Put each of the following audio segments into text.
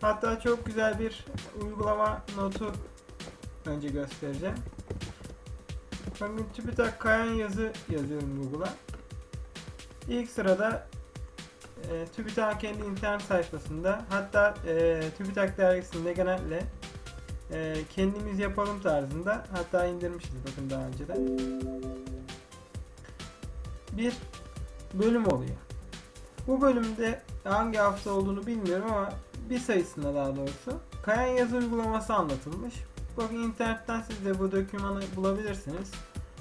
Hatta çok güzel bir uygulama notu önce göstereceğim. Bakın TÜBİTAK kayan yazı yazıyorum Google'a. İlk sırada e, TÜBİTAK kendi internet sayfasında hatta e, TÜBİTAK dergisinde genelde e, kendimiz yapalım tarzında hatta indirmişiz bakın daha önceden bir bölüm oluyor. Bu bölümde hangi hafta olduğunu bilmiyorum ama bir sayısında daha doğrusu kayan yazı uygulaması anlatılmış. Bakın internetten siz de bu dokümanı bulabilirsiniz.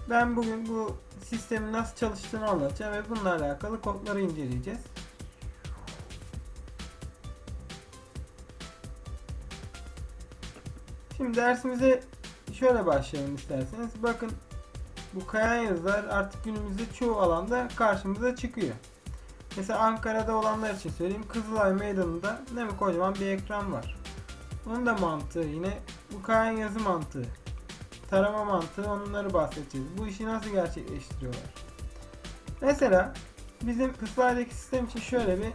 Ben bugün bu sistemin nasıl çalıştığını anlatacağım ve bununla alakalı kodları inceleyeceğiz. Şimdi dersimize şöyle başlayalım isterseniz. Bakın bu kayan yazılar artık günümüzde çoğu alanda karşımıza çıkıyor. Mesela Ankara'da olanlar için söyleyeyim. Kızılay Meydanı'nda ne mi kocaman bir ekran var. Onun da mantığı yine bu kayan yazı mantığı. Tarama mantığı onları bahsedeceğiz. Bu işi nasıl gerçekleştiriyorlar? Mesela bizim Kızılay'daki sistem için şöyle bir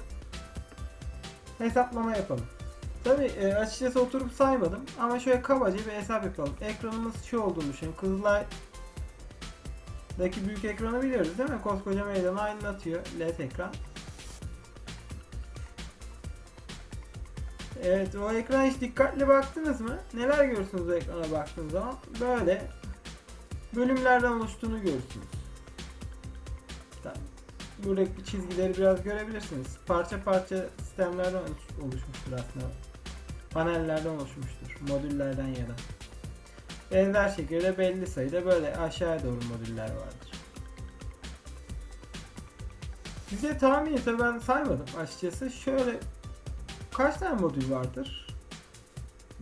hesaplama yapalım. Tabi e, açıkçası oturup saymadım ama şöyle kabaca bir hesap yapalım. Ekranımız şu olduğunu düşünün. Kızılay'daki büyük ekranı biliyoruz değil mi? Koskoca meydanı aydınlatıyor LED ekran. Evet o ekran hiç dikkatli baktınız mı? Neler görürsünüz o ekrana baktığınız zaman? Böyle bölümlerden oluştuğunu görürsünüz. Buradaki çizgileri biraz görebilirsiniz. Parça parça sistemlerden oluş- oluşmuştur aslında. Panellerden oluşmuştur. Modüllerden ya da. Benzer şekilde belli sayıda böyle aşağıya doğru modüller vardır. Size tahmini tabii ben saymadım açıkçası. Şöyle kaç tane modül vardır?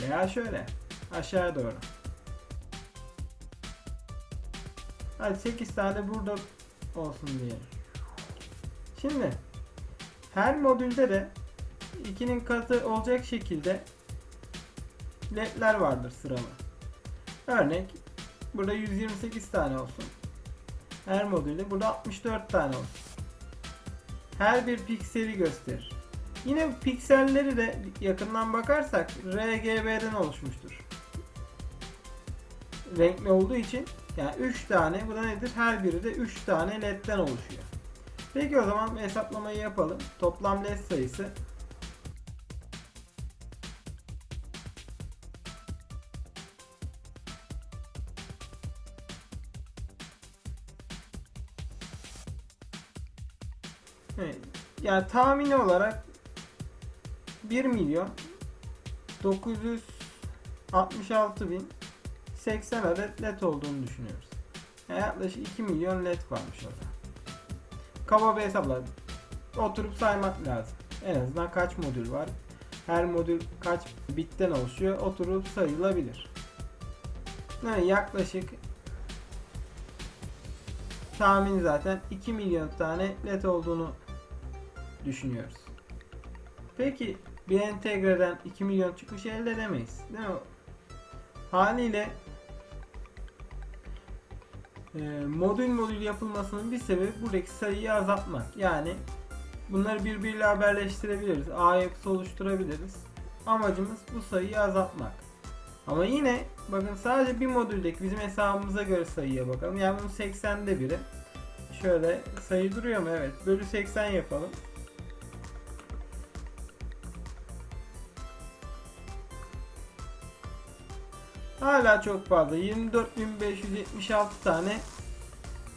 Veya şöyle aşağıya doğru. Hadi 8 tane burada olsun diyelim. Şimdi her modülde de 2'nin katı olacak şekilde ledler vardır sırama. Örnek burada 128 tane olsun. Her modülde burada 64 tane olsun. Her bir pikseli gösterir. Yine pikselleri de yakından bakarsak RGB'den oluşmuştur. Renkli olduğu için yani 3 tane bu da nedir? Her biri de 3 tane ledden oluşuyor. Peki o zaman hesaplamayı yapalım. Toplam led sayısı. Yani tahmini olarak 1 milyon 966 bin 80 adet led olduğunu düşünüyoruz. Yani yaklaşık 2 milyon led varmış orada. Kaba bir hesapla oturup saymak lazım. En azından kaç modül var? Her modül kaç bitten oluşuyor? Oturup sayılabilir. Yani yaklaşık tahmin zaten 2 milyon tane led olduğunu düşünüyoruz. Peki bir entegreden 2 milyon çıkış elde edemeyiz. Değil mi? Haliyle e, modül modül yapılmasının bir sebebi buradaki sayıyı azaltmak. Yani bunları birbiriyle haberleştirebiliriz. A yapısı oluşturabiliriz. Amacımız bu sayıyı azaltmak. Ama yine bakın sadece bir modüldeki bizim hesabımıza göre sayıya bakalım. Yani bunun 80'de biri. Şöyle sayı duruyor mu? Evet. Bölü 80 yapalım. Hala çok fazla. 24.576 tane.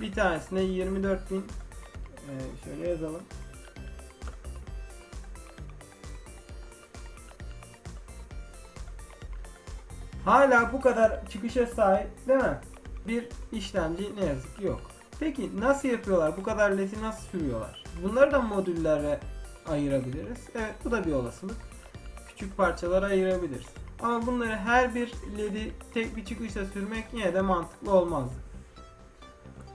Bir tanesine 24.000 ee, şöyle yazalım. Hala bu kadar çıkışa sahip değil mi? Bir işlemci ne yazık ki yok. Peki nasıl yapıyorlar? Bu kadar ledi nasıl sürüyorlar? Bunları da modüllere ayırabiliriz. Evet bu da bir olasılık. Küçük parçalara ayırabiliriz. Ama bunları her bir ledi tek bir çıkışla sürmek yine de mantıklı olmazdı.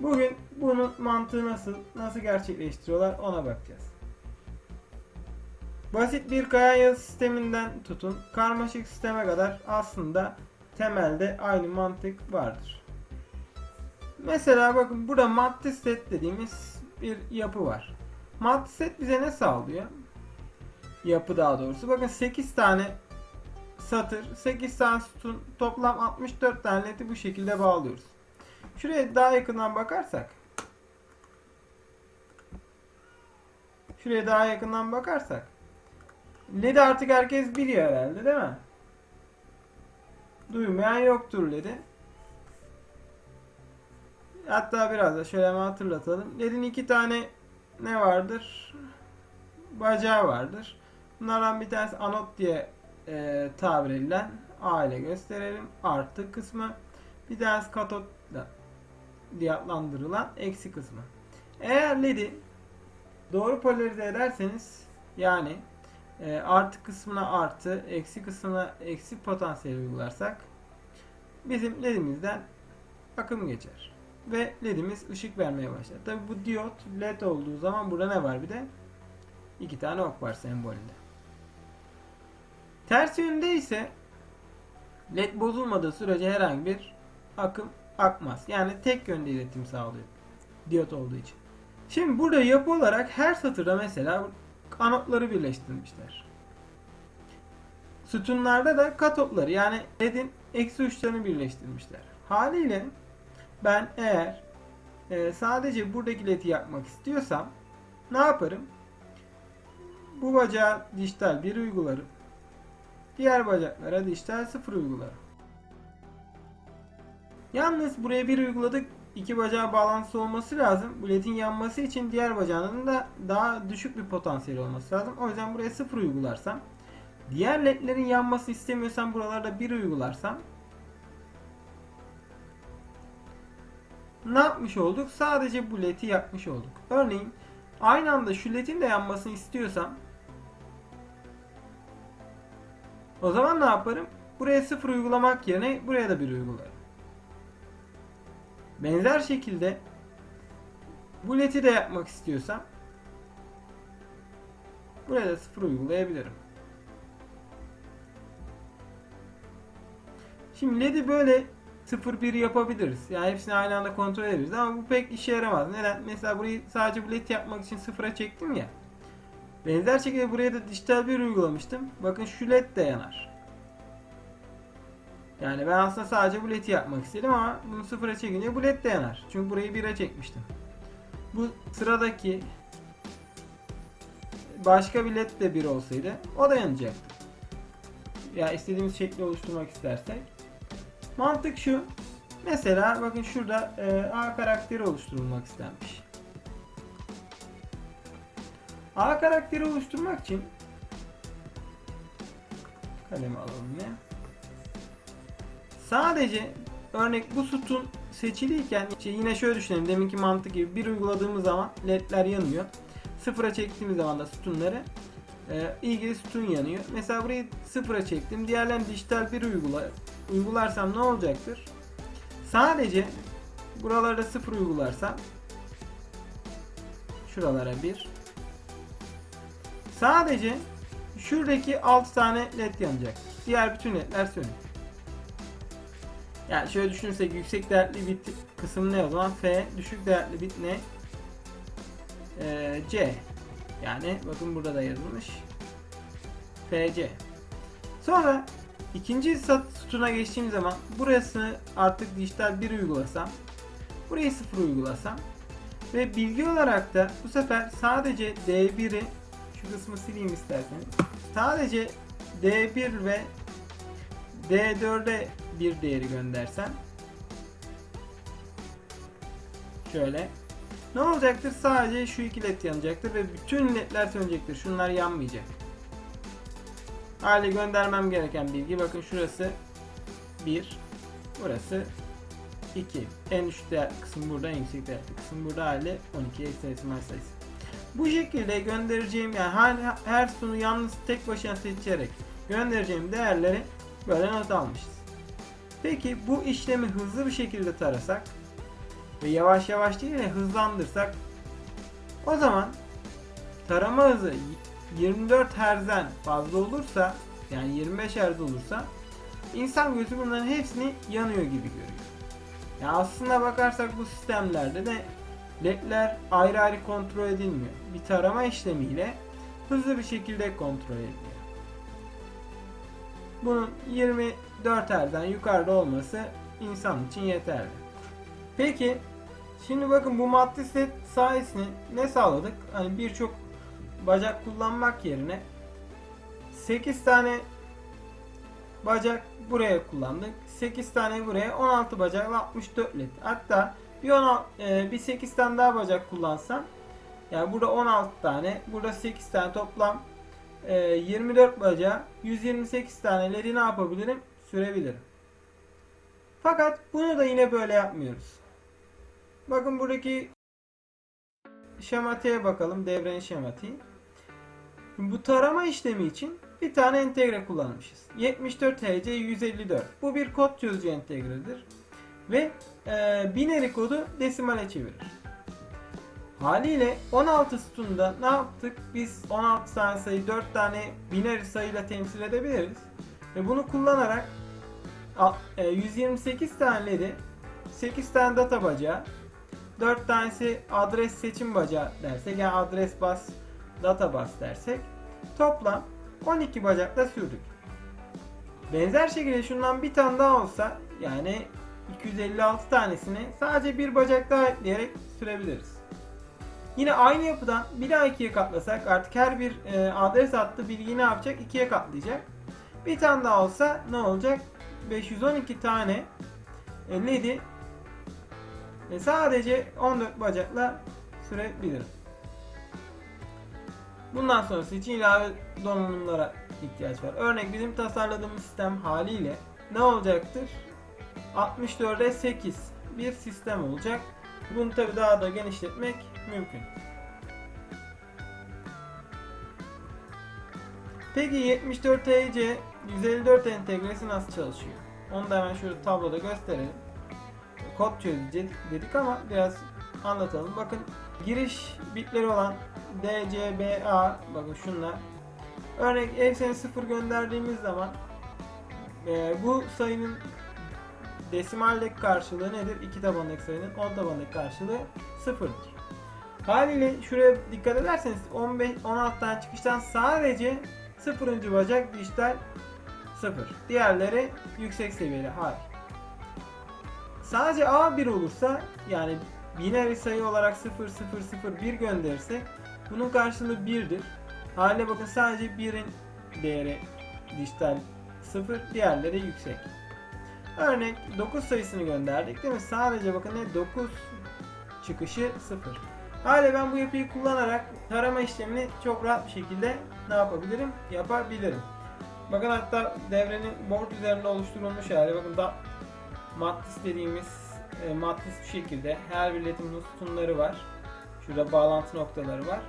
Bugün bunun mantığı nasıl, nasıl gerçekleştiriyorlar ona bakacağız. Basit bir kaya yazı sisteminden tutun, karmaşık sisteme kadar aslında temelde aynı mantık vardır. Mesela bakın burada madde set dediğimiz bir yapı var. Madde set bize ne sağlıyor? yapı daha doğrusu. Bakın 8 tane satır, 8 tane sütun, toplam 64 tane ledi bu şekilde bağlıyoruz. Şuraya daha yakından bakarsak Şuraya daha yakından bakarsak LED'i artık herkes biliyor herhalde değil mi? Duymayan yoktur LED'i. Hatta biraz da şöyle hemen hatırlatalım. LED'in iki tane ne vardır? Bacağı vardır. Bunlardan bir tanesi anot diye e, tabir edilen A ile gösterelim. Artı kısmı. Bir tanesi katot diye adlandırılan eksi kısmı. Eğer LED'i doğru polarize ederseniz yani e, artı kısmına artı, eksi kısmına eksi potansiyel uygularsak bizim ledimizden akım geçer. Ve ledimiz ışık vermeye başlar. Tabi bu diyot led olduğu zaman burada ne var bir de? iki tane ok var sembolünde. Ters yönde ise led bozulmadığı sürece herhangi bir akım akmaz. Yani tek yönde iletim sağlıyor. Diyot olduğu için. Şimdi burada yapı olarak her satırda mesela anotları birleştirmişler. Sütunlarda da katotları yani ledin eksi uçlarını birleştirmişler. Haliyle ben eğer e, sadece buradaki ledi yapmak istiyorsam ne yaparım? Bu bacağa dijital 1 uygularım. Diğer bacaklara dijital 0 uygularım. Yalnız buraya bir uyguladık. iki bacağı bağlantısı olması lazım. Bu ledin yanması için diğer bacağının da daha düşük bir potansiyel olması lazım. O yüzden buraya 0 uygularsam diğer ledlerin yanmasını istemiyorsam buralarda 1 uygularsam ne yapmış olduk? Sadece bu ledi yapmış olduk. Örneğin aynı anda şu ledin de yanmasını istiyorsam o zaman ne yaparım? Buraya 0 uygulamak yerine buraya da 1 uygularım. Benzer şekilde bu ledi de yapmak istiyorsam buraya da 0 uygulayabilirim. Şimdi LED'i böyle 0-1 yapabiliriz. Yani hepsini aynı anda kontrol edebiliriz ama bu pek işe yaramaz. Neden? Mesela burayı sadece bu LED yapmak için sıfıra çektim ya. Benzer şekilde buraya da dijital bir uygulamıştım. Bakın şu LED de yanar. Yani ben aslında sadece bu LED'i yapmak istedim ama bunu sıfıra çekince bu LED de yanar. Çünkü burayı 1'e çekmiştim. Bu sıradaki başka bir LED de 1 olsaydı o da yanacaktı. Ya istediğimiz şekli oluşturmak istersek. Mantık şu. Mesela bakın şurada e, A karakteri oluşturulmak istenmiş. A karakteri oluşturmak için kalemi alalım ne? Sadece örnek bu sütun seçiliyken işte yine şöyle düşünelim deminki mantık gibi bir uyguladığımız zaman ledler yanıyor. Sıfıra çektiğimiz zaman da sütunları e, ilgili sütun yanıyor. Mesela burayı sıfıra çektim. Diğerlerini dijital bir uygula uygularsam ne olacaktır? Sadece buralarda sıfır uygularsam şuralara bir sadece şuradaki 6 tane led yanacak. Diğer bütün ledler sönük. Yani şöyle düşünürsek yüksek değerli bit kısım ne o zaman? F düşük değerli bit ne? Ee, C. Yani bakın burada da yazılmış. FC. Sonra ikinci sütuna geçtiğim zaman burasını artık dijital 1 uygulasam burayı 0 uygulasam ve bilgi olarak da bu sefer sadece D1'i şu kısmı sileyim isterseniz sadece D1 ve D4'e bir değeri göndersem şöyle ne olacaktır? Sadece şu iki led yanacaktır ve bütün ledler sönecektir. Şunlar yanmayacak. Hale göndermem gereken bilgi bakın şurası 1 burası 2 en düşük değer kısım burada en yüksek değer kısım burada hali 12 heksadesimal sayısı. Bu şekilde göndereceğim yani her, her sunu yalnız tek başına seçerek göndereceğim değerleri böyle not almışız. Peki bu işlemi hızlı bir şekilde tarasak ve yavaş yavaş değil de hızlandırsak o zaman tarama hızı 24 Hz'den fazla olursa yani 25 Hz olursa insan gözü bunların hepsini yanıyor gibi görüyor. Ya aslında bakarsak bu sistemlerde de ledler ayrı ayrı kontrol edilmiyor. Bir tarama işlemiyle hızlı bir şekilde kontrol ediliyor. Bunun 24 Hz'den yukarıda olması insan için yeterli. Peki şimdi bakın bu maddi set sayesinde ne sağladık? Hani birçok bacak kullanmak yerine 8 tane bacak buraya kullandık. 8 tane buraya 16 bacakla 64 led. Hatta bir 16, e, bir 8 tane daha bacak kullansam yani burada 16 tane, burada 8 tane toplam e, 24 bacağı 128 tane led'i ne yapabilirim? Sürebilirim. Fakat bunu da yine böyle yapmıyoruz. Bakın buradaki şematiğe bakalım. Devrenin şematiği. Bu tarama işlemi için bir tane entegre kullanmışız. 74 HC 154. Bu bir kod çözücü entegredir. Ve e, binary kodu desimale çevirir. Haliyle 16 sütunda ne yaptık? Biz 16 tane sayı 4 tane binary sayıyla temsil edebiliriz. Ve bunu kullanarak a- e, 128 tane LED'i 8 tane data bacağı 4 tanesi adres seçim bacağı dersek yani adres bas data bas dersek toplam 12 bacakla sürdük. Benzer şekilde şundan bir tane daha olsa yani 256 tanesini sadece bir bacak daha ekleyerek sürebiliriz. Yine aynı yapıdan bir daha ikiye katlasak artık her bir e, adres hattı bilgiyi ne yapacak? ikiye katlayacak. Bir tane daha olsa ne olacak? 512 tane e, LED'i e, sadece 14 bacakla sürebilirim. Bundan sonrası için ilave donanımlara ihtiyaç var. Örnek bizim tasarladığımız sistem haliyle ne olacaktır? 64'e 8 bir sistem olacak. Bunu tabi daha da genişletmek mümkün. Peki 74 TC 154 entegresi nasıl çalışıyor? Onu da hemen şurada tabloda gösterelim. Kod çözeceğiz dedik ama biraz anlatalım. Bakın giriş bitleri olan DCBA bakın şunlar. Örnek ekseni 0 gönderdiğimiz zaman e, bu sayının desimaldeki karşılığı nedir? 2 tabandaki sayının 10 tabandaki karşılığı 0'dır. Haliyle şuraya dikkat ederseniz 15 16 tane çıkıştan sadece 0. bacak dijital 0. Diğerleri yüksek seviyeli. Hayır. Sadece A1 olursa yani binary sayı olarak 0 0 0 1 gönderirsek bunun karşılığı 1'dir. Haliyle bakın sadece 1'in değeri dijital 0, diğerleri yüksek. Örnek 9 sayısını gönderdik değil mi? Sadece bakın ne 9 çıkışı 0. Haliyle ben bu yapıyı kullanarak tarama işlemini çok rahat bir şekilde ne yapabilirim? Yapabilirim. Bakın hatta devrenin board üzerinde oluşturulmuş hali. Bakın da matris dediğimiz e, matris bu şekilde. Her bir ledin sütunları var. Şurada bağlantı noktaları var.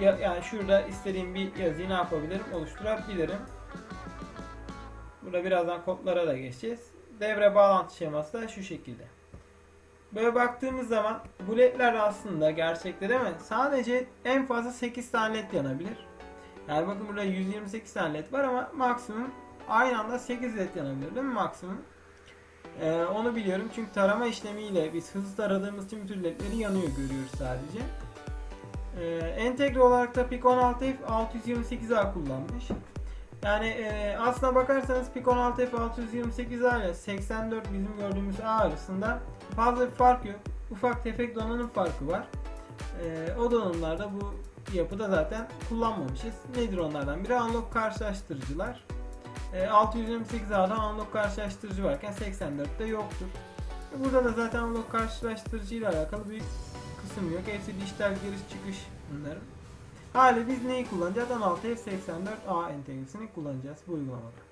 Ya, yani şurada istediğim bir yazıyı ne yapabilirim? Oluşturabilirim. Burada birazdan kodlara da geçeceğiz. Devre bağlantı şeması da şu şekilde. Böyle baktığımız zaman bu ledler aslında gerçekte değil mi? Sadece en fazla 8 tane led yanabilir. Yani bakın burada 128 tane led var ama maksimum aynı anda 8 led yanabilir değil mi maksimum? Ee, onu biliyorum çünkü tarama işlemiyle biz hızlı taradığımız için bütün ledleri yanıyor görüyoruz sadece. Ee, entegre olarak da PIC 16F 628A kullanmış. Yani e, aslına bakarsanız PIC 16F 628A ile 84 bizim gördüğümüz A arasında fazla bir fark yok. Ufak tefek donanım farkı var. E, o donanımlarda bu yapıda zaten kullanmamışız. Nedir onlardan biri? Analog karşılaştırıcılar. E, 628A'da analog karşılaştırıcı varken 84'te yoktur. E, burada da zaten analog karşılaştırıcı ile alakalı büyük kısım yok. Hepsi dijital giriş çıkış bunların. Hali biz neyi kullanacağız? 16F84A entegresini kullanacağız bu uygulamada.